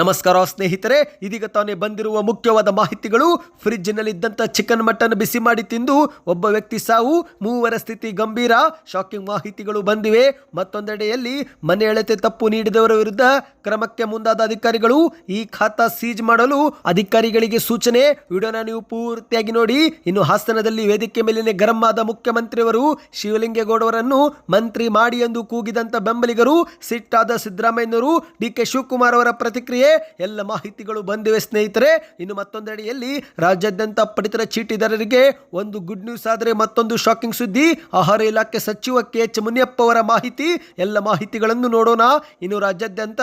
ನಮಸ್ಕಾರ ಸ್ನೇಹಿತರೆ, ಇದೀಗ ತಾನೇ ಬಂದಿರುವ ಮುಖ್ಯವಾದ ಮಾಹಿತಿಗಳು. ಫ್ರಿಜ್ನಲ್ಲಿದ್ದಂಥ ಚಿಕನ್ ಮಟನ್ ಬಿಸಿ ಮಾಡಿ ತಿಂದು ಒಬ್ಬ ವ್ಯಕ್ತಿ ಸಾವು, ಮೂವರ ಸ್ಥಿತಿ ಗಂಭೀರ, ಶಾಕಿಂಗ್ ಮಾಹಿತಿಗಳು ಬಂದಿವೆ. ಮತ್ತೊಂದೆಡೆಯಲ್ಲಿ, ಮನೆ ಅಳತೆ ತಪ್ಪು ನೀಡಿದವರ ವಿರುದ್ಧ ಕ್ರಮಕ್ಕೆ ಮುಂದಾದ ಅಧಿಕಾರಿಗಳು ಈ ಖಾತಾ ಸೀಜ್ ಮಾಡಲು ಅಧಿಕಾರಿಗಳಿಗೆ ಸೂಚನೆ. ವಿಡಿಯೋನ ನೀವು ಪೂರ್ತಿಯಾಗಿ ನೋಡಿ. ಇನ್ನು ಹಾಸನದಲ್ಲಿ ವೇದಿಕೆ ಮೇಲಿನ ಗರಂ ಆದ ಮುಖ್ಯಮಂತ್ರಿಯವರು ಶಿವಲಿಂಗೇಗೌಡವರನ್ನು ಮಂತ್ರಿ ಮಾಡಿ ಎಂದು ಕೂಗಿದಂತ ಬೆಂಬಲಿಗರು, ಸಿಟ್ಟಾದ ಸಿದ್ದರಾಮಯ್ಯನವರು, ಡಿ ಕೆ ಶಿವಕುಮಾರ್ ಅವರ ಪ್ರತಿಕ್ರಿಯೆ ಎಲ್ಲ ಮಾಹಿತಿಗಳು ಬಂದಿವೆ ಸ್ನೇಹಿತರೆ. ಇನ್ನು ಮತ್ತೊಂದೆಡೆಯಲ್ಲಿ ರಾಜ್ಯಾದ್ಯಂತ ಪಡಿತರ ಚೀಟಿದಾರರಿಗೆ ಒಂದು ಗುಡ್ ನ್ಯೂಸ್ ಆದರೆ ಮತ್ತೊಂದು ಶಾಕಿಂಗ್ ಸುದ್ದಿ. ಆಹಾರ ಇಲಾಖೆ ಸಚಿವ ಕೆ ಎಚ್ ಮುನಿಯಪ್ಪ ಅವರ ಮಾಹಿತಿ. ಎಲ್ಲ ಮಾಹಿತಿಗಳನ್ನು ನೋಡೋಣ. ಇನ್ನು ರಾಜ್ಯಾದ್ಯಂತ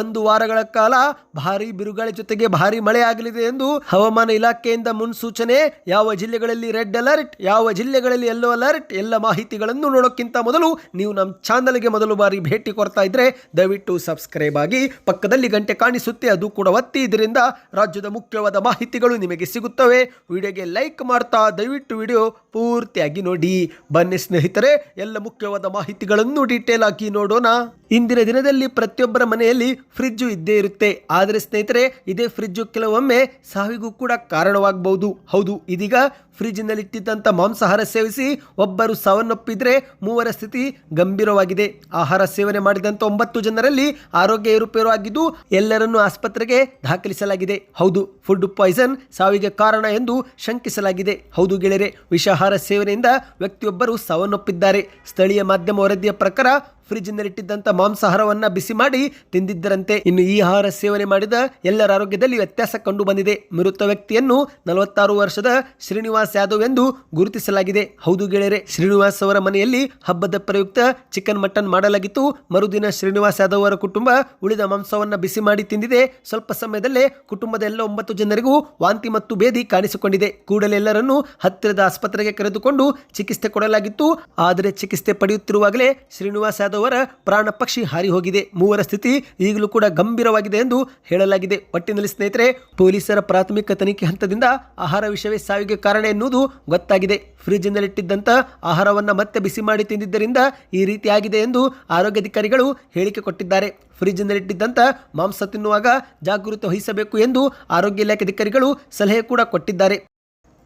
ಒಂದು ವಾರಗಳ ಕಾಲ ಭಾರಿ ಬಿರುಗಾಳಿ ಜೊತೆಗೆ ಭಾರಿ ಮಳೆ ಆಗಲಿದೆ ಎಂದು ಹವಾಮಾನ ಇಲಾಖೆಯಿಂದ ಮುನ್ಸೂಚನೆ. ಯಾವ ಜಿಲ್ಲೆಗಳಲ್ಲಿ ರೆಡ್ ಅಲರ್ಟ್, ಯಾವ ಜಿಲ್ಲೆಗಳಲ್ಲಿ ಯೆಲ್ಲೋ ಅಲರ್ಟ್, ಎಲ್ಲ ಮಾಹಿತಿಗಳನ್ನು ನೋಡೋಕ್ಕಿಂತ ಮೊದಲು ನೀವು ನಮ್ಮ ಚಾನಲ್ಗೆ ಮೊದಲು ಬಾರಿ ಭೇಟಿ ಕೊಡ್ತಾ ಇದ್ರೆ ದಯವಿಟ್ಟು ಸಬ್ಸ್ಕ್ರೈಬ್ ಆಗಿ ಪಕ್ಕದಲ್ಲಿ ಗಂಟೆ ಕಾಣಿಸುತ್ತೆ ಅದು ಕೂಡ ಒತ್ತಿ. ಇದರಿಂದ ರಾಜ್ಯದ ಮುಖ್ಯವಾದ ಮಾಹಿತಿಗಳು ನಿಮಗೆ ಸಿಗುತ್ತವೆ. ವಿಡಿಯೋಗೆ ಲೈಕ್ ಮಾಡ್ತಾ, ದಯವಿಟ್ಟು ವಿಡಿಯೋ ಪೂರ್ತಿಯಾಗಿ ನೋಡಿ. ಬನ್ನಿ ಸ್ನೇಹಿತರೆ, ಎಲ್ಲ ಮುಖ್ಯವಾದ ಮಾಹಿತಿಗಳನ್ನು ಡೀಟೇಲ್ ಆಗಿ ನೋಡೋಣ. ಇಂದಿನ ದಿನದಲ್ಲಿ ಪ್ರತಿಯೊಬ್ಬರ ಮನೆಯಲ್ಲಿ ಫ್ರಿಜ್ಜು ಇದ್ದೇ ಇರುತ್ತೆ. ಆದರೆ ಸ್ನೇಹಿತರೆ, ಇದೇ ಫ್ರಿಜ್ಜು ಕೆಲವೊಮ್ಮೆ ಸಾವಿಗೂ ಕೂಡ ಕಾರಣವಾಗಬಹುದು. ಹೌದು, ಇದೀಗ ಫ್ರಿಜ್ನಲ್ಲಿಟ್ಟಿದ್ದಂಥ ಮಾಂಸಾಹಾರ ಸೇವಿಸಿ ಒಬ್ಬರು ಸಾವನ್ನಪ್ಪಿದ್ರೆ ಮೂವರ ಸ್ಥಿತಿ ಗಂಭೀರವಾಗಿದೆ. ಆಹಾರ ಸೇವನೆ ಮಾಡಿದಂಥ ಒಂಬತ್ತು ಜನರಲ್ಲಿ ಆರೋಗ್ಯ ಏರುಪೇರು ಆಗಿದ್ದು ಎಲ್ಲರನ್ನೂ ಆಸ್ಪತ್ರೆಗೆ ದಾಖಲಿಸಲಾಗಿದೆ. ಹೌದು, ಫುಡ್ ಪಾಯ್ಸನ್ ಸಾವಿಗೆ ಕಾರಣ ಎಂದು ಶಂಕಿಸಲಾಗಿದೆ. ಹೌದು ಗೆಳೆಯರೆ ವಿಷಾಹಾರ ಸೇವನೆಯಿಂದ ವ್ಯಕ್ತಿಯೊಬ್ಬರು ಸಾವನ್ನಪ್ಪಿದ್ದಾರೆ. ಸ್ಥಳೀಯ ಮಾಧ್ಯಮ ವರದಿಯ ಪ್ರಕಾರ ಫ್ರಿಜ್ನಲ್ಲಿಟ್ಟಿದ್ದಂಥ ಮಾಂಸಾಹಾರವನ್ನು ಬಿಸಿ ಮಾಡಿ ತಿಂದಿದ್ದರಂತೆ. ಇನ್ನು ಈ ಆಹಾರ ಸೇವನೆ ಮಾಡಿದ ಎಲ್ಲರ ಆರೋಗ್ಯದಲ್ಲಿ ವ್ಯತ್ಯಾಸ ಕಂಡು ಬಂದಿದೆ. ಮೃತ ವ್ಯಕ್ತಿಯನ್ನು ನಲವತ್ತಾರು ವರ್ಷದ ಶ್ರೀನಿವಾಸ್ ಯಾದವ್ ಎಂದು ಗುರುತಿಸಲಾಗಿದೆ. ಹೌದು ಗೆಳೆಯರೆ, ಶ್ರೀನಿವಾಸ್ ಅವರ ಮನೆಯಲ್ಲಿ ಹಬ್ಬದ ಪ್ರಯುಕ್ತ ಚಿಕನ್ ಮಟನ್ ಮಾಡಲಾಗಿತ್ತು. ಮರುದಿನ ಶ್ರೀನಿವಾಸ್ ಯಾದವ್ ಅವರ ಕುಟುಂಬ ಉಳಿದ ಮಾಂಸವನ್ನು ಬಿಸಿ ಮಾಡಿ ತಿಂದಿದೆ. ಸ್ವಲ್ಪ ಸಮಯದಲ್ಲೇ ಕುಟುಂಬದ ಎಲ್ಲ ಒಂಬತ್ತು ಜನರಿಗೂ ವಾಂತಿ ಮತ್ತು ಭೇದಿ ಕಾಣಿಸಿಕೊಂಡಿದೆ. ಕೂಡಲೇ ಎಲ್ಲರನ್ನೂ ಹತ್ತಿರದ ಆಸ್ಪತ್ರೆಗೆ ಕರೆದುಕೊಂಡು ಚಿಕಿತ್ಸೆ ಕೊಡಲಾಗಿತ್ತು. ಆದರೆ ಚಿಕಿತ್ಸೆ ಪಡೆಯುತ್ತಿರುವಾಗಲೇ ಶ್ರೀನಿವಾಸ್ ಯಾದವ್ ಅವರ ಪ್ರಾಣ ಪಕ್ಷಿ ಹಾರಿ ಹೋಗಿದೆ. ಮೂವರ ಸ್ಥಿತಿ ಈಗಲೂ ಕೂಡ ಗಂಭೀರವಾಗಿದೆ ಎಂದು ಹೇಳಲಾಗಿದೆ. ಒಟ್ಟಿನಲ್ಲಿ ಸ್ನೇಹಿತರೆ, ಪೊಲೀಸರ ಪ್ರಾಥಮಿಕ ತನಿಖೆ ಹಂತದಿಂದ ಆಹಾರ ವಿಷಯವೇ ಸಾವಿಗೆ ಕಾರಣ ಎನ್ನುವುದು ಗೊತ್ತಾಗಿದೆ. ಫ್ರಿಜ್ನಲ್ಲಿಟ್ಟಿದ್ದಂಥ ಆಹಾರವನ್ನು ಮತ್ತೆ ಬಿಸಿ ಮಾಡಿ ತಿಂದಿದ್ದರಿಂದ ಈ ರೀತಿಯಾಗಿದೆ ಎಂದು ಆರೋಗ್ಯಾಧಿಕಾರಿಗಳು ಹೇಳಿಕೆ ಕೊಟ್ಟಿದ್ದಾರೆ. ಫ್ರಿಜ್ನಲ್ಲಿಟ್ಟಿದ್ದಂಥ ಮಾಂಸ ತಿನ್ನುವಾಗ ಜಾಗೃತಿ ವಹಿಸಬೇಕು ಎಂದು ಆರೋಗ್ಯ ಇಲಾಖೆ ಅಧಿಕಾರಿಗಳು ಸಲಹೆ ಕೂಡ ಕೊಟ್ಟಿದ್ದಾರೆ.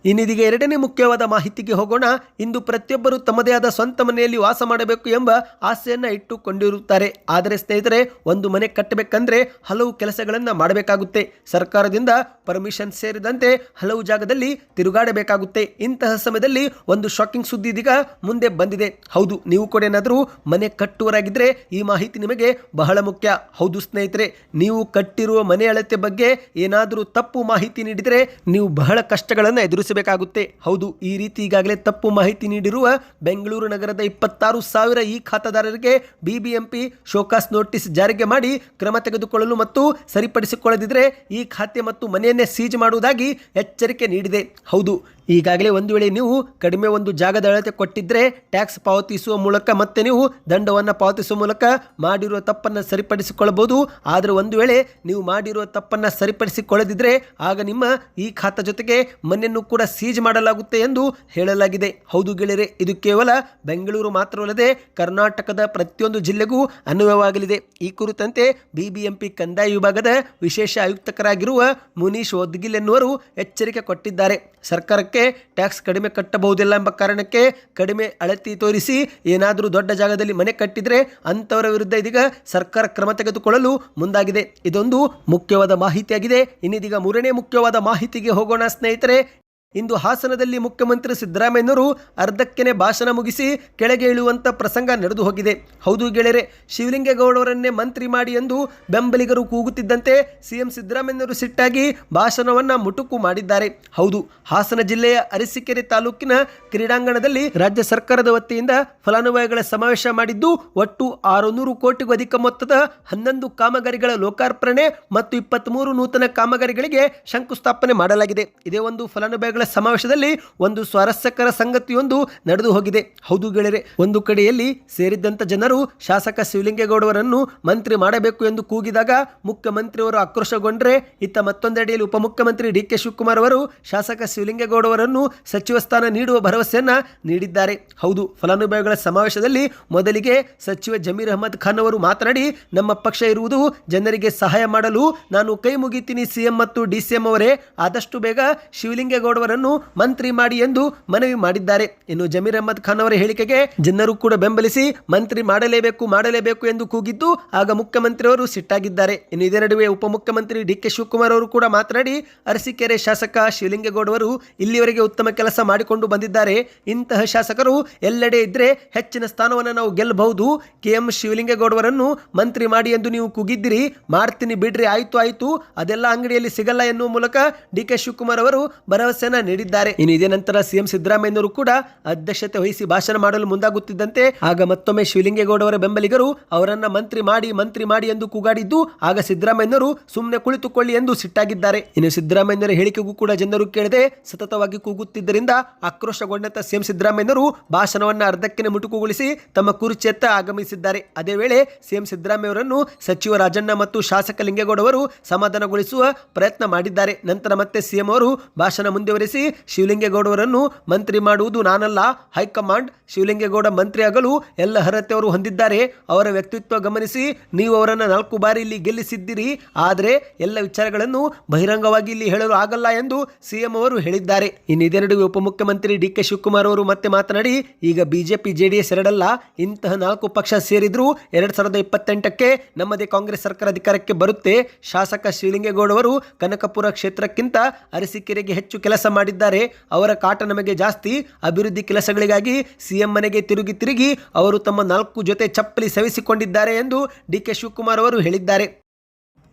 ಇನ್ನಿದೀಗ ಎರಡನೇ ಮುಖ್ಯವಾದ ಮಾಹಿತಿಗೆ ಹೋಗೋಣ. ಇಂದು ಪ್ರತಿಯೊಬ್ಬರು ತಮ್ಮದೇ ಆದ ಸ್ವಂತ ಮನೆಯಲ್ಲಿ ವಾಸ ಮಾಡಬೇಕು ಎಂಬ ಆಸೆಯನ್ನು ಇಟ್ಟುಕೊಂಡಿರುತ್ತಾರೆ. ಆದರೆ ಸ್ನೇಹಿತರೆ, ಒಂದು ಮನೆ ಕಟ್ಟಬೇಕಂದ್ರೆ ಹಲವು ಕೆಲಸಗಳನ್ನು ಮಾಡಬೇಕಾಗುತ್ತೆ. ಸರ್ಕಾರದಿಂದ ಪರ್ಮಿಷನ್ ಸೇರಿದಂತೆ ಹಲವು ಜಾಗದಲ್ಲಿ ತಿರುಗಾಡಬೇಕಾಗುತ್ತೆ. ಇಂತಹ ಸಮಯದಲ್ಲಿ ಒಂದು ಶಾಕಿಂಗ್ ಸುದ್ದಿ ಇದೀಗ ಮುಂದೆ ಬಂದಿದೆ. ಹೌದು, ನೀವು ಕೂಡ ಏನಾದರೂ ಮನೆ ಕಟ್ಟುವರಾಗಿದ್ದರೆ ಈ ಮಾಹಿತಿ ನಿಮಗೆ ಬಹಳ ಮುಖ್ಯ. ಹೌದು ಸ್ನೇಹಿತರೆ, ನೀವು ಕಟ್ಟಿರುವ ಮನೆ ಅಳತೆ ಬಗ್ಗೆ ಏನಾದರೂ ತಪ್ಪು ಮಾಹಿತಿ ನೀಡಿದರೆ ನೀವು ಬಹಳ ಕಷ್ಟಗಳನ್ನು ಎದುರಿಸಬೇಕಾಗುತ್ತೆ ಹೌದು, ಈ ರೀತಿ ಈಗಾಗಲೇ ತಪ್ಪು ಮಾಹಿತಿ ನೀಡಿರುವ ಬೆಂಗಳೂರು ನಗರದ ಇಪ್ಪತ್ತಾರು ಸಾವಿರ ಈ ಖಾತೆದಾರರಿಗೆ ಬಿಬಿಎಂಪಿ ಶೋಕಾಸ್ ನೋಟಿಸ್ ಜಾರಿಗೆ ಮಾಡಿ ಕ್ರಮ ತೆಗೆದುಕೊಳ್ಳಲು ಮತ್ತು ಸರಿಪಡಿಸಿಕೊಳ್ಳದಿದ್ದರೆ ಈ ಖಾತೆ ಮತ್ತು ಮನೆಯನ್ನೇ ಸೀಜ್ ಮಾಡುವುದಾಗಿ ಎಚ್ಚರಿಕೆ ನೀಡಿದೆ. ಹೌದು ಈಗಾಗಲೇ ಒಂದು ವೇಳೆ ನೀವು ಕಡಿಮೆ ಒಂದು ಜಾಗದ ಅಳತೆ ಕೊಟ್ಟಿದ್ದರೆ ಟ್ಯಾಕ್ಸ್ ಪಾವತಿಸುವ ಮೂಲಕ ಮತ್ತೆ ನೀವು ದಂಡವನ್ನು ಪಾವತಿಸುವ ಮೂಲಕ ಮಾಡಿರುವ ತಪ್ಪನ್ನು ಸರಿಪಡಿಸಿಕೊಳ್ಳಬಹುದು. ಆದರೆ ಒಂದು ವೇಳೆ ನೀವು ಮಾಡಿರುವ ತಪ್ಪನ್ನು ಸರಿಪಡಿಸಿಕೊಳ್ಳದಿದ್ದರೆ ಆಗ ನಿಮ್ಮ ಈ ಖಾತ ಜೊತೆಗೆ ಮನೆಯನ್ನು ಕೂಡ ಸೀಜ್ ಮಾಡಲಾಗುತ್ತೆ ಎಂದು ಹೇಳಲಾಗಿದೆ. ಹೌದು ಗೆಳೆಯರೆ, ಇದು ಕೇವಲ ಬೆಂಗಳೂರು ಮಾತ್ರವಲ್ಲದೆ ಕರ್ನಾಟಕದ ಪ್ರತಿಯೊಂದು ಜಿಲ್ಲೆಗೂ ಅನ್ವಯವಾಗಲಿದೆ. ಈ ಕುರಿತಂತೆ ಬಿಬಿಎಂಪಿ ಕಂದಾಯ ವಿಭಾಗದ ವಿಶೇಷ ಆಯುಕ್ತಕರಾಗಿರುವ ಮುನೀಶ್ ಒದ್ಗಿಲ್ ಎನ್ನುವರು ಎಚ್ಚರಿಕೆ ಕೊಟ್ಟಿದ್ದಾರೆ. ಸರ್ಕಾರಕ್ಕೆ ಟ್ಯಾಕ್ಸ್ ಕಡಿಮೆ ಕಟ್ಟಬಹುದಿಲ್ಲ ಎಂಬ ಕಾರಣಕ್ಕೆ ಕಡಿಮೆ ಅಳತಿ ತೋರಿಸಿ ಏನಾದರೂ ದೊಡ್ಡ ಜಾಗದಲ್ಲಿ ಮನೆ ಕಟ್ಟಿದರೆ ಅಂಥವರ ವಿರುದ್ಧ ಇದೀಗ ಸರ್ಕಾರ ಕ್ರಮ ತೆಗೆದುಕೊಳ್ಳಲು ಮುಂದಾಗಿದೆ. ಇದೊಂದು ಮುಖ್ಯವಾದ ಮಾಹಿತಿಯಾಗಿದೆ. ಇನ್ನಿದೀಗ ಮೂರನೇ ಮುಖ್ಯವಾದ ಮಾಹಿತಿಗೆ ಹೋಗೋಣ ಸ್ನೇಹಿತರೆ. ಇಂದು ಹಾಸನದಲ್ಲಿ ಮುಖ್ಯಮಂತ್ರಿ ಸಿದ್ದರಾಮಯ್ಯನವರು ಅರ್ಧಕ್ಕೆನೆ ಭಾಷಣ ಮುಗಿಸಿ ಕೆಳಗೆ ಇಳುವಂಥ ಪ್ರಸಂಗ ನಡೆದು ಹೋಗಿದೆ. ಹೌದು ಗೆಳೆಯರೆ ಶಿವಲಿಂಗೇಗೌಡವರನ್ನೇ ಮಂತ್ರಿ ಮಾಡಿ ಎಂದು ಬೆಂಬಲಿಗರು ಕೂಗುತ್ತಿದ್ದಂತೆ ಸಿಎಂ ಸಿದ್ದರಾಮಯ್ಯನವರು ಸಿಟ್ಟಾಗಿ ಭಾಷಣವನ್ನ ಮುಟುಕು ಮಾಡಿದ್ದಾರೆ. ಹೌದು, ಹಾಸನ ಜಿಲ್ಲೆಯ ಅರಸೀಕೆರೆ ತಾಲೂಕಿನ ಕ್ರೀಡಾಂಗಣದಲ್ಲಿ ರಾಜ್ಯ ಸರ್ಕಾರದ ವತಿಯಿಂದ ಫಲಾನುಭವಿಗಳ ಸಮಾವೇಶ ಮಾಡಿದ್ದು, ಒಟ್ಟು ಆರುನೂರು ಕೋಟಿಗೂ ಅಧಿಕ ಮೊತ್ತದ ಹನ್ನೊಂದು ಕಾಮಗಾರಿಗಳ ಲೋಕಾರ್ಪಣೆ ಮತ್ತು ಇಪ್ಪತ್ತ್ಮೂರು ನೂತನ ಕಾಮಗಾರಿಗಳಿಗೆ ಶಂಕುಸ್ಥಾಪನೆ ಮಾಡಲಾಗಿದೆ. ಇದೇ ಒಂದು ಫಲಾನುಭವಿಗಳ ಫಲಾನುಭವಿಗಳ ಸಮಾವೇಶದಲ್ಲಿ ಒಂದು ಸ್ವಾರಸ್ಯಕರ ಸಂಗತಿಯೊಂದು ನಡೆದು ಹೋಗಿದೆ. ಹೌದು ಗೆಳೆಯರೆ, ಒಂದು ಕಡೆಯಲ್ಲಿ ಸೇರಿದ್ದಂಥ ಜನರು ಶಾಸಕ ಶಿವಲಿಂಗೇಗೌಡರನ್ನು ಮಂತ್ರಿ ಮಾಡಬೇಕು ಎಂದು ಕೂಗಿದಾಗ ಮುಖ್ಯಮಂತ್ರಿಯವರು ಆಕ್ರೋಶಗೊಂಡರೆ, ಇತ್ತ ಮತ್ತೊಂದೆಡೆಯಲ್ಲಿ ಉಪಮುಖ್ಯಮಂತ್ರಿ ಡಿ ಕೆ ಶಿವಕುಮಾರ್ ಅವರು ಶಾಸಕ ಶಿವಲಿಂಗೇಗೌಡರನ್ನು ಸಚಿವ ಸ್ಥಾನ ನೀಡುವ ಭರವಸೆಯನ್ನ ನೀಡಿದ್ದಾರೆ. ಹೌದು, ಫಲಾನುಭವಿಗಳ ಸಮಾವೇಶದಲ್ಲಿ ಮೊದಲಿಗೆ ಸಚಿವ ಜಮೀರ್ ಅಹಮದ್ ಖಾನ್ ಅವರು ಮಾತನಾಡಿ, ನಮ್ಮ ಪಕ್ಷ ಇರುವುದು ಜನರಿಗೆ ಸಹಾಯ ಮಾಡಲು, ನಾನು ಕೈ ಮುಗಿತೀನಿ ಸಿಎಂ ಮತ್ತು ಡಿಸಿಎಂ ಅವರೇ. ಆದಷ್ಟು ಬೇಗ ಶಿವಲಿಂಗೇಗೌಡವರನ್ನು ಮಂತ್ರಿ ಮಾಡಿ ಎಂದು ಮನವಿ ಮಾಡಿದ್ದಾರೆ. ಇನ್ನು ಜಮೀರ್ ಅಹಮದ್ ಖಾನ್ ಅವರ ಹೇಳಿಕೆಗೆ ಜನರು ಕೂಡ ಬೆಂಬಲಿಸಿ ಮಂತ್ರಿ ಮಾಡಲೇಬೇಕು ಮಾಡಲೇಬೇಕು ಎಂದು ಕೂಗಿದ್ದು ಆಗ ಮುಖ್ಯಮಂತ್ರಿಯವರು ಸಿಟ್ಟಾಗಿದ್ದಾರೆ. ಇನ್ನು ಇದರ ನಡುವೆ ಉಪಮುಖ್ಯಮಂತ್ರಿ ಡಿ ಕೆ ಶಿವಕುಮಾರ್ ಅವರು ಕೂಡ ಮಾತನಾಡಿ, ಅರಸೀಕೆರೆ ಶಾಸಕ ಶಿವಲಿಂಗೇಗೌಡವರು ಇಲ್ಲಿವರೆಗೆ ಉತ್ತಮ ಕೆಲಸ ಮಾಡಿಕೊಂಡು ಬಂದಿದ್ದಾರೆ. ಇಂತಹ ಶಾಸಕರು ಎಲ್ಲೆಡೆ ಇದ್ರೆ ಹೆಚ್ಚಿನ ಸ್ಥಾನವನ್ನು ನಾವು ಗೆಲ್ಲಬಹುದು. ಕೆ ಎಂ ಶಿವಲಿಂಗೇಗೌಡವರನ್ನು ಮಂತ್ರಿ ಮಾಡಿ ಎಂದು ನೀವು ಕೂಗಿದ್ದೀರಿ, ಮಾಡ್ತೀನಿ ಬಿಡ್ರಿ, ಆಯ್ತು ಆಯ್ತು. ಅದೆಲ್ಲ ಅಂಗಡಿಯಲ್ಲಿ ಸಿಗಲ್ಲ ಎನ್ನುವ ಮೂಲಕ ಡಿ ಕೆ ಶಿವಕುಮಾರ್ ಅವರು ಭರವಸೆಯನ್ನ ನೀಡಿದ್ದಾರೆ. ಇನ್ನು ಇದೇ ನಂತರ ಸಿಎಂ ಸಿದ್ದರಾಮಯ್ಯನವರು ಕೂಡ ಅಧ್ಯಕ್ಷತೆ ವಹಿಸಿ ಭಾಷಣ ಮಾಡಲು ಮುಂದಾಗುತ್ತಿದ್ದಂತೆ, ಆಗ ಮತ್ತೊಮ್ಮೆ ಶಿವಲಿಂಗೇಗೌಡವರ ಬೆಂಬಲಿಗರು ಅವರನ್ನ ಮಂತ್ರಿ ಮಾಡಿ ಮಂತ್ರಿ ಮಾಡಿ ಎಂದು ಕೂಗಾಡಿದ್ದು, ಆಗ ಸಿದ್ದರಾಮಯ್ಯನವರು ಸುಮ್ಮನೆ ಕುಳಿತುಕೊಳ್ಳಿ ಎಂದು ಸಿಟ್ಟಾಗಿದ್ದಾರೆ. ಇನ್ನು ಸಿದ್ದರಾಮಯ್ಯನವರ ಹೇಳಿಕೆಗೂ ಕೂಡ ಜನರು ಕೇಳದೆ ಸತತವಾಗಿ ಕೂಗುತ್ತಿದ್ದರಿಂದ ಆಕ್ರೋಶಗೊಂಡಂತ ಸಿಎಂ ಸಿದ್ದರಾಮಯ್ಯನವರು ಭಾಷಣವನ್ನ ಅರ್ಧಕ್ಕೆ ಮುಟುಕುಗೊಳಿಸಿ ತಮ್ಮ ಕುರ್ಚಿಯತ್ತ ಆಗಮಿಸಿದ್ದಾರೆ. ಅದೇ ವೇಳೆ ಸಿಎಂ ಸಿದ್ದರಾಮಯ್ಯ ಅವರನ್ನು ಸಚಿವ ರಾಜಣ್ಣ ಮತ್ತು ಶಾಸಕ ಲಿಂಗೇಗೌಡವರು ಸಮಾಧಾನಗೊಳಿಸುವ ಪ್ರಯತ್ನ ಮಾಡಿದ್ದಾರೆ. ನಂತರ ಮತ್ತೆ ಸಿಎಂ ಅವರು ಭಾಷಣ ಮುಂದುವರಿಸಿ ಶಿವಲಿಂಗೇಗೌಡವರನ್ನು ಮಂತ್ರಿ ಮಾಡುವುದು ನಾನಲ್ಲ. ಹೈಕಮಾಂಡ್ ಶಿವಲಿಂಗೇಗೌಡ ಮಂತ್ರಿ ಆಗಲು ಎಲ್ಲ ಅರ್ಹತೆ ಅವರು ಹೊಂದಿದ್ದಾರೆ. ಅವರ ವ್ಯಕ್ತಿತ್ವ ಗಮನಿಸಿ, ನೀವು ಅವರನ್ನು ನಾಲ್ಕು ಬಾರಿ ಇಲ್ಲಿ ಗೆಲ್ಲಿಸಿದ್ದೀರಿ. ಆದರೆ ಎಲ್ಲ ವಿಚಾರಗಳನ್ನು ಬಹಿರಂಗವಾಗಿ ಇಲ್ಲಿ ಹೇಳಲು ಆಗಲ್ಲ ಎಂದು ಸಿಎಂ ಅವರು ಹೇಳಿದ್ದಾರೆ. ಇನ್ನು ಇದೇ ನಡುವೆ ಉಪಮುಖ್ಯಮಂತ್ರಿ ಡಿ ಕೆ ಶಿವಕುಮಾರ್ ಅವರು ಮತ್ತೆ ಮಾತನಾಡಿ, ಈಗ ಬಿಜೆಪಿ, ಜೆಡಿಎಸ್ ಎರಡಲ್ಲ. ಇಂತಹ ನಾಲ್ಕು ಪಕ್ಷ ಸೇರಿದ್ರು ಎರಡ್ ಸಾವಿರದ ಇಪ್ಪತ್ತೆಂಟಕ್ಕೆ ನಮ್ಮದೇ ಕಾಂಗ್ರೆಸ್ ಸರ್ಕಾರ ಅಧಿಕಾರಕ್ಕೆ ಬರುತ್ತೆ. ಶಾಸಕ ಶಿವಲಿಂಗೇಗೌಡವರು ಕನಕಪುರ ಕ್ಷೇತ್ರಕ್ಕಿಂತ ಅರಸೀಕೆರೆಗೆ ಹೆಚ್ಚು ಕೆಲಸ ಮಾಡಿದ್ದಾರೆ. ಅವರ ಕಾಟ ನಮಗೆ ಜಾಸ್ತಿ. ಅಭಿವೃದ್ಧಿ ಕೆಲಸಗಳಿಗಾಗಿ ಸಿಎಂ ಮನೆಗೆ ತಿರುಗಿ ತಿರುಗಿ ಅವರು ತಮ್ಮ ನಾಲ್ಕು ಜೊತೆ ಚಪ್ಪಲಿ ಸವಿಸಿಕೊಂಡಿದ್ದಾರೆ ಎಂದು ಡಿ ಕೆ ಶಿವಕುಮಾರ್ ಅವರು ಹೇಳಿದ್ದಾರೆ.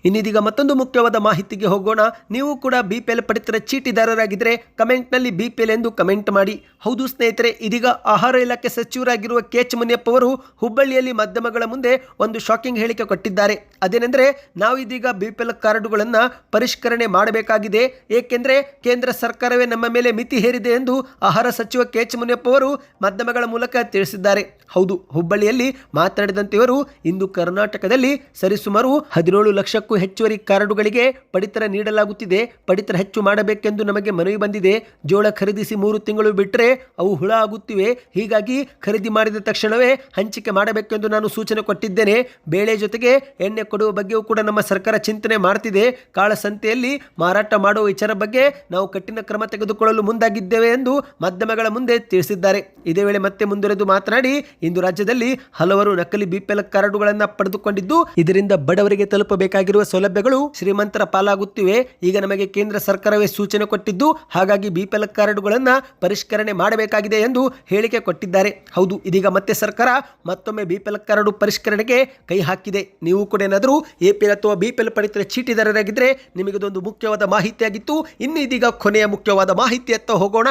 ಇನ್ನಿದೀಗ ಮತ್ತೊಂದು ಮುಖ್ಯವಾದ ಮಾಹಿತಿಗೆ ಹೋಗೋಣ. ನೀವು ಕೂಡ ಬಿ ಪಿ ಎಲ್ ಪಡಿತರ ಚೀಟಿದಾರರಾಗಿದ್ದರೆ ಕಮೆಂಟ್ನಲ್ಲಿ ಬಿ ಪಿ ಎಲ್ ಎಂದು ಕಮೆಂಟ್ ಮಾಡಿ. ಹೌದು ಸ್ನೇಹಿತರೆ, ಇದೀಗ ಆಹಾರ ಇಲಾಖೆ ಸಚಿವರಾಗಿರುವ ಕೆ ಎಚ್ ಮುನಿಯಪ್ಪ ಅವರು ಹುಬ್ಬಳ್ಳಿಯಲ್ಲಿ ಮಾಧ್ಯಮಗಳ ಮುಂದೆ ಒಂದು ಶಾಕಿಂಗ್ ಹೇಳಿಕೆ ಕೊಟ್ಟಿದ್ದಾರೆ. ಅದೇನೆಂದರೆ, ನಾವು ಇದೀಗ ಬಿ ಪಿ ಎಲ್ ಕಾರ್ಡುಗಳನ್ನು ಪರಿಷ್ಕರಣೆ ಮಾಡಬೇಕಾಗಿದೆ. ಏಕೆಂದರೆ, ಕೇಂದ್ರ ಸರ್ಕಾರವೇ ನಮ್ಮ ಮೇಲೆ ಮಿತಿ ಹೇರಿದೆ ಎಂದು ಆಹಾರ ಸಚಿವ ಕೆ ಎಚ್ ಮುನಿಯಪ್ಪ ಅವರು ಮಾಧ್ಯಮಗಳ ಮೂಲಕ ತಿಳಿಸಿದ್ದಾರೆ. ಹೌದು, ಹುಬ್ಬಳ್ಳಿಯಲ್ಲಿ ಮಾತನಾಡಿದಂತೆ ಇವರು ಇಂದು ಕರ್ನಾಟಕದಲ್ಲಿ ಸರಿಸುಮಾರು ಹದಿನೇಳು ಲಕ್ಷಕ್ಕೂ ಹೆಚ್ಚುವರಿ ಕಾರ್ಡುಗಳಿಗೆ ಪಡಿತರ ನೀಡಲಾಗುತ್ತಿದೆ. ಪಡಿತರ ಹೆಚ್ಚು ಮಾಡಬೇಕೆಂದು ನಮಗೆ ಮನವಿ ಬಂದಿದೆ. ಜೋಳ ಖರೀದಿಸಿ ಮೂರು ತಿಂಗಳು ಬಿಟ್ಟರೆ ಅವು ಹುಳ ಆಗುತ್ತಿವೆ. ಹೀಗಾಗಿ ಖರೀದಿ ಮಾಡಿದ ತಕ್ಷಣವೇ ಹಂಚಿಕೆ ಮಾಡಬೇಕೆಂದು ನಾನು ಸೂಚನೆ ಕೊಟ್ಟಿದ್ದೇನೆ. ಬೇಳೆ ಜೊತೆಗೆ ಎಣ್ಣೆ ಕೊಡುವ ಬಗ್ಗೆಯೂ ಕೂಡ ನಮ್ಮ ಸರ್ಕಾರ ಚಿಂತನೆ ಮಾಡ್ತಿದೆ. ಕಾಳಸಂತೆಯಲ್ಲಿ ಮಾರಾಟ ಮಾಡುವ ವಿಚಾರ ಬಗ್ಗೆ ನಾವು ಕಠಿಣ ಕ್ರಮ ತೆಗೆದುಕೊಳ್ಳಲು ಮುಂದಾಗಿದ್ದೇವೆ ಎಂದು ಮಾಧ್ಯಮಗಳ ಮುಂದೆ ತಿಳಿಸಿದ್ದಾರೆ. ಇದೇ ವೇಳೆ ಮತ್ತೆ ಮುಂದುವರೆದು ಮಾತನಾಡಿ, ಇಂದು ರಾಜ್ಯದಲ್ಲಿ ಹಲವರು ನಕಲಿ ಬಿಪಿಎಲ್ ಕಾರ್ಡುಗಳನ್ನು ಪಡೆದುಕೊಂಡಿದ್ದು ಇದರಿಂದ ಬಡವರಿಗೆ ತಲುಪಬೇಕಾಗಿರುವ ಸೌಲಭ್ಯಗಳು ಶ್ರೀಮಂತರ ಪಾಲಾಗುತ್ತಿವೆ. ಈಗ ನಮಗೆ ಕೇಂದ್ರ ಸರ್ಕಾರವೇ ಸೂಚನೆ ಕೊಟ್ಟಿದ್ದು, ಹಾಗಾಗಿ ಬಿಪಿಎಲ್ ಕಾರ್ಡುಗಳನ್ನು ಪರಿಷ್ಕರಣೆ ಮಾಡಬೇಕಾಗಿದೆ ಎಂದು ಹೇಳಿಕೆ ಕೊಟ್ಟಿದ್ದಾರೆ. ಹೌದು, ಇದೀಗ ಮತ್ತೆ ಸರ್ಕಾರ ಮತ್ತೊಮ್ಮೆ ಬಿಪಿಎಲ್ ಕಾರ್ಡ್ ಪರಿಷ್ಕರಣೆಗೆ ಕೈ ಹಾಕಿದೆ. ನೀವು ಕೂಡ ಏನಾದರೂ ಎಪಿಎಲ್ ಅಥವಾ ಬಿಪಿಎಲ್ ಪಡಿತರ ಚೀಟಿದಾರರಾಗಿದ್ದರೆ ನಿಮಗಿದೊಂದು ಮುಖ್ಯವಾದ ಮಾಹಿತಿಯಾಗಿತ್ತು. ಇನ್ನು ಇದೀಗ ಕೊನೆಯ ಮುಖ್ಯವಾದ ಮಾಹಿತಿಯತ್ತ ಹೋಗೋಣ.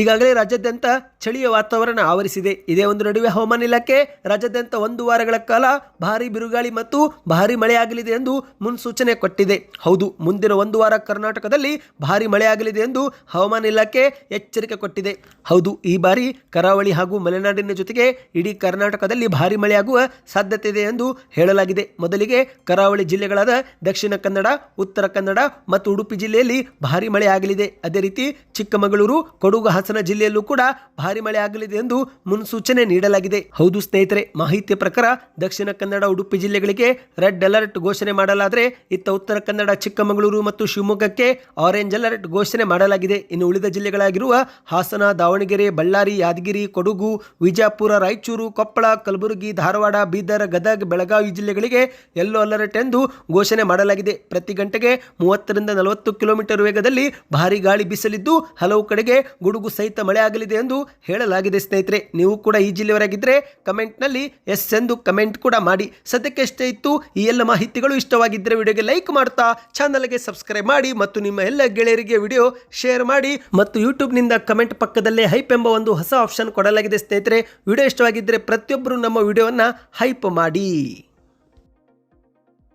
ಈಗಾಗಲೇ ರಾಜ್ಯಾದ್ಯಂತ ಚಳಿಯ ವಾತಾವರಣ ಆವರಿಸಿದೆ. ಇದೇ ಒಂದು ನಡುವೆ ಹವಾಮಾನ ಇಲಾಖೆ ರಾಜ್ಯಾದ್ಯಂತ ಒಂದು ವಾರಗಳ ಕಾಲ ಭಾರಿ ಬಿರುಗಾಳಿ ಮತ್ತು ಭಾರಿ ಮಳೆಯಾಗಲಿದೆ ಎಂದು ಮುನ್ಸೂಚನೆ ಕೊಟ್ಟಿದೆ. ಹೌದು, ಮುಂದಿನ ಒಂದು ವಾರ ಕರ್ನಾಟಕದಲ್ಲಿ ಭಾರಿ ಮಳೆಯಾಗಲಿದೆ ಎಂದು ಹವಾಮಾನ ಇಲಾಖೆ ಎಚ್ಚರಿಕೆ ಕೊಟ್ಟಿದೆ. ಹೌದು, ಈ ಬಾರಿ ಕರಾವಳಿ ಹಾಗೂ ಮಲೆನಾಡಿನ ಜೊತೆಗೆ ಇಡೀ ಕರ್ನಾಟಕದಲ್ಲಿ ಭಾರಿ ಮಳೆಯಾಗುವ ಸಾಧ್ಯತೆ ಇದೆ ಎಂದು ಹೇಳಲಾಗಿದೆ. ಮೊದಲಿಗೆ ಕರಾವಳಿ ಜಿಲ್ಲೆಗಳಾದ ದಕ್ಷಿಣ ಕನ್ನಡ, ಉತ್ತರ ಕನ್ನಡ ಮತ್ತು ಉಡುಪಿ ಜಿಲ್ಲೆಯಲ್ಲಿ ಭಾರಿ ಮಳೆಯಾಗಲಿದೆ. ಅದೇ ರೀತಿ ಚಿಕ್ಕಮಗಳೂರು, ಕೊಡಗು ಹಾಸನ ಜಿಲ್ಲೆಯಲ್ಲೂ ಕೂಡ ಭಾರಿ ಮಳೆ ಆಗಲಿದೆ ಎಂದು ಮುನ್ಸೂಚನೆ ನೀಡಲಾಗಿದೆ. ಹೌದು ಸ್ನೇಹಿತರೆ, ಮಾಹಿತಿ ಪ್ರಕಾರ ದಕ್ಷಿಣ ಕನ್ನಡ, ಉಡುಪಿ ಜಿಲ್ಲೆಗಳಿಗೆ ರೆಡ್ ಅಲರ್ಟ್ ಘೋಷಣೆ ಮಾಡಲಾದರೆ ಇತ್ತ ಉತ್ತರ ಕನ್ನಡ, ಚಿಕ್ಕಮಗಳೂರು ಮತ್ತು ಶಿವಮೊಗ್ಗಕ್ಕೆ ಆರೆಂಜ್ ಅಲರ್ಟ್ ಘೋಷಣೆ ಮಾಡಲಾಗಿದೆ. ಇನ್ನು ಉಳಿದ ಜಿಲ್ಲೆಗಳಾಗಿರುವ ಹಾಸನ, ದಾವಣಗೆರೆ, ಬಳ್ಳಾರಿ, ಯಾದಗಿರಿ, ಕೊಡಗು ವಿಜಯಪುರ ರಾಯಚೂರು, ಕೊಪ್ಪಳ, ಕಲಬುರಗಿ, ಧಾರವಾಡ, ಬೀದರ್, ಗದಗ, ಬೆಳಗಾವಿ ಜಿಲ್ಲೆಗಳಿಗೆ ಯೆಲ್ಲೋ ಅಲರ್ಟ್ ಎಂದು ಘೋಷಣೆ ಮಾಡಲಾಗಿದೆ. ಪ್ರತಿ ಗಂಟೆಗೆ ಮೂವತ್ತರಿಂದ ನಲವತ್ತು ಕಿಲೋಮೀಟರ್ ವೇಗದಲ್ಲಿ ಭಾರಿ ಗಾಳಿ ಬೀಸಲಿದ್ದು ಹಲವು ಕಡೆಗೆ ಗುಡುಗು ಸಹಿತ ಮಳೆ ಆಗಲಿದೆ ಎಂದು ಹೇಳಲಾಗಿದೆ, ಸ್ನೇಹಿತರೆ. ನೀವು ಕೂಡ ಈ ಜಿಲ್ಲೆಯವರಾಗಿದ್ದರೆ ಕಮೆಂಟ್ನಲ್ಲಿ ಎಸ್ ಎಂದು ಕಮೆಂಟ್ ಕೂಡ ಮಾಡಿ. ಸದ್ಯಕ್ಕೆ ಎಷ್ಟೇ ಇತ್ತು, ಈ ಎಲ್ಲ ಮಾಹಿತಿಗಳು ಇಷ್ಟವಾಗಿದ್ದರೆ ವಿಡಿಯೋಗೆ ಲೈಕ್ ಮಾಡ್ತಾ ಚಾನಲ್ಗೆ ಸಬ್ಸ್ಕ್ರೈಬ್ ಮಾಡಿ ಮತ್ತು ನಿಮ್ಮ ಎಲ್ಲ ಗೆಳೆಯರಿಗೆ ವಿಡಿಯೋ ಶೇರ್ ಮಾಡಿ ಮತ್ತು ಯೂಟ್ಯೂಬ್ನಿಂದ ಕಮೆಂಟ್ ಪಕ್ಕದಲ್ಲೇ ಹೈಪ್ ಎಂಬ ಒಂದು ಹೊಸ ಆಪ್ಷನ್ ಕೊಡಲಾಗಿದೆ, ಸ್ನೇಹಿತರೆ. ವಿಡಿಯೋ ಇಷ್ಟವಾಗಿದ್ದರೆ ಪ್ರತಿಯೊಬ್ಬರು ನಮ್ಮ ವಿಡಿಯೋವನ್ನು ಹೈಪ್ ಮಾಡಿ.